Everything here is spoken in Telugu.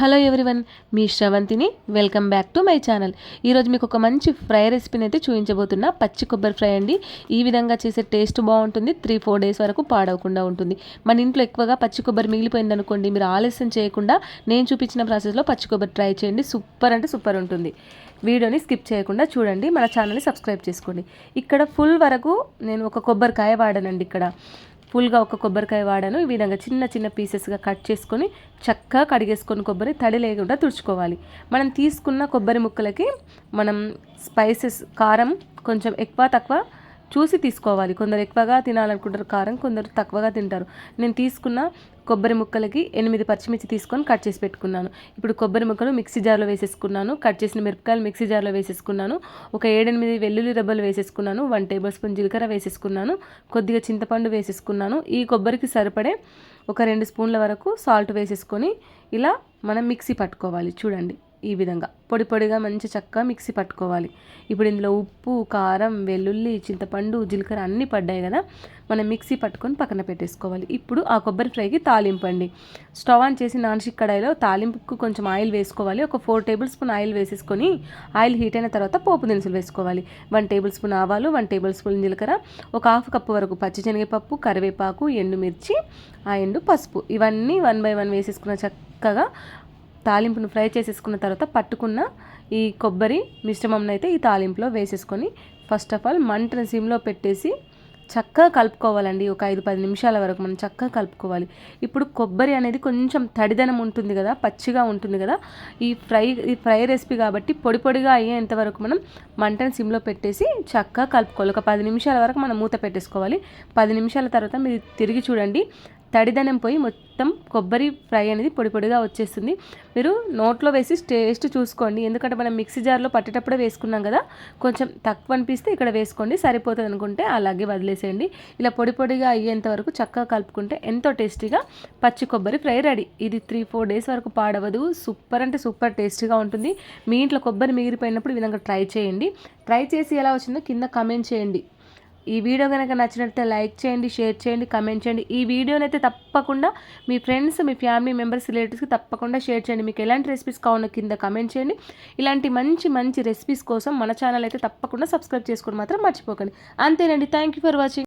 హలో ఎవ్రీవన్ మీ శ్రవంతిని. Welcome back to my channel. ఈరోజు మీకు ఒక మంచి ఫ్రై రెసిపీని అయితే చూపించబోతున్నా పచ్చి కొబ్బరి ఫ్రై అండి. ఈ విధంగా చేసే టేస్ట్ బాగుంటుంది త్రీ ఫోర్ డేస్ వరకు పాడవకుండా ఉంటుంది. మన ఇంట్లో ఎక్కువగా పచ్చి కొబ్బరి మిగిలిపోయింది అనుకోండి మీరు ఆలస్యం చేయకుండా నేను చూపించిన ప్రాసెస్లో పచ్చి కొబ్బరి ట్రై చేయండి. సూపర్ అంటే సూపర్ ఉంటుంది. వీడియోని స్కిప్ చేయకుండా చూడండి మన ఛానల్ని సబ్స్క్రైబ్ చేసుకోండి. ఇక్కడ ఫుల్ వరకు నేను ఒక కొబ్బరికాయ వాడానండి ఇక్కడ. ఫుల్గా ఒక కొబ్బరికాయ వాడాను. ఈ విధంగా చిన్న చిన్న పీసెస్గా కట్ చేసుకొని చక్కగా కడిగేసుకొని కొబ్బరి తడి లేకుండా తుడుచుకోవాలి. మనం తీసుకున్న కొబ్బరి ముక్కలకి మనం స్పైసెస్ కారం కొంచెం ఎక్కువ తక్కువ చూసి తీసుకోవాలి. కొందరు ఎక్కువగా తినాలనుకుంటారు కారం కొందరు తక్కువగా తింటారు. నేను తీసుకున్న కొబ్బరి ముక్కలకి ఎనిమిది పచ్చిమిర్చి తీసుకొని కట్ చేసి పెట్టుకున్నాను. ఇప్పుడు కొబ్బరి ముక్కలు మిక్సీ జార్లో వేసేసుకున్నాను. కట్ చేసిన మిరపకాయలు మిక్సీ జార్లో వేసేసుకున్నాను. ఒక ఏడెనిమిది వెల్లుల్లి రబ్బలు వేసేసుకున్నాను. వన్ టేబుల్ స్పూన్ జీలకర్ర వేసేసుకున్నాను. కొద్దిగా చింతపండు వేసేసుకున్నాను. ఈ కొబ్బరికి సరిపడే ఒక రెండు స్పూన్ల వరకు సాల్ట్ వేసేసుకొని ఇలా మనం మిక్సీ పట్టుకోవాలి. చూడండి. ఈ విధంగా. పొడి పొడిగా మంచి చక్కగా మిక్సీ పట్టుకోవాలి. ఇప్పుడు ఇందులో ఉప్పు కారం వెల్లుల్లి చింతపండు జీలకర్ర అన్నీ పడ్డాయి కదా. మనం మిక్సీ పట్టుకొని పక్కన పెట్టేసుకోవాలి. ఇప్పుడు ఆ కొబ్బరి ఫ్రైకి తాలింపండి స్టవ్ ఆన్ చేసి నాన్ స్టిక్ కడాయిలో తాలింపుకు కొంచెం ఆయిల్ వేసుకోవాలి. ఒక ఫోర్ టేబుల్ స్పూన్ ఆయిల్ వేసేసుకొని ఆయిల్ హీట్ అయిన తర్వాత పోపు దినుసులు వేసుకోవాలి. వన్ టేబుల్ స్పూన్ ఆవాలు వన్ టేబుల్ స్పూన్ జీలకర్ర ఒక హాఫ్ కప్పు వరకు పచ్చిశనగపప్పు కరివేపాకు ఎండుమిర్చి ఆ ఎండు పసుపు. ఇవన్నీ వన్ బై వన్ వేసేసుకున్న చక్కగా తాలింపును ఫ్రై చేసేసుకున్న తర్వాత పట్టుకున్న ఈ కొబ్బరి మిశ్రమంను అయితే ఈ తాలింపులో వేసేసుకొని ఫస్ట్ ఆఫ్ ఆల్ మంటను సిమ్లో పెట్టేసి చక్కగా కలుపుకోవాలండి. ఒక ఐదు పది నిమిషాల వరకు మనం చక్కగా కలుపుకోవాలి. ఇప్పుడు కొబ్బరి అనేది కొంచెం తడిదనం ఉంటుంది కదా పచ్చిగా ఉంటుంది కదా ఈ ఫ్రై ఈ ఫ్రై రెసిపీ కాబట్టి పొడి పొడిగా అయ్యేంత వరకు మనం మంటను సిమ్లో పెట్టేసి చక్కగా కలుపుకోవాలి. ఒక పది నిమిషాల వరకు మనం మూత పెట్టేసుకోవాలి. పది నిమిషాల తర్వాత మీరు తిరిగి చూడండి. తడిదనం పోయి మొత్తం కొబ్బరి ఫ్రై అనేది పొడి పొడిగా వచ్చేస్తుంది. మీరు నోట్లో వేసి టేస్ట్ చూసుకోండి. ఎందుకంటే మనం మిక్సీ జార్లో పట్టేటప్పుడే వేసుకున్నాం కదా కొంచెం తక్కువ అనిపిస్తే ఇక్కడ వేసుకోండి. సరిపోతుంది అనుకుంటే అలాగే వదిలేసేయండి. ఇలా పొడి పొడిగా అయ్యేంత వరకు చక్కగా కలుపుకుంటే ఎంతో టేస్టీగా పచ్చి కొబ్బరి ఫ్రై రెడీ. ఇది త్రీ ఫోర్ డేస్ వరకు పాడవదు. సూపర్ అంటే సూపర్ టేస్టీగా ఉంటుంది. మీ ఇంట్లో కొబ్బరి మిగిలిపోయినప్పుడు ఈ విధంగా ట్రై చేయండి. ట్రై చేసి ఎలా వచ్చిందో కింద కమెంట్ చేయండి. ఈ వీడియో కనుక నచ్చినట్లయితే లైక్ చేయండి షేర్ చేయండి కమెంట్ చేయండి. ఈ వీడియోని అయితే తప్పకుండా మీ ఫ్రెండ్స్ మీ ఫ్యామిలీ మెంబర్స్ రిలేటివ్స్కి తప్పకుండా షేర్ చేయండి. మీకు ఎలాంటి రెసిపీస్ కావాలో కింద కమెంట్ చేయండి. ఇలాంటి మంచి మంచి రెసిపీస్ కోసం మన ఛానల్ అయితే తప్పకుండా సబ్స్క్రైబ్ చేసుకోవడం మాత్రం మర్చిపోకండి. అంతేనండి. Thank you for watching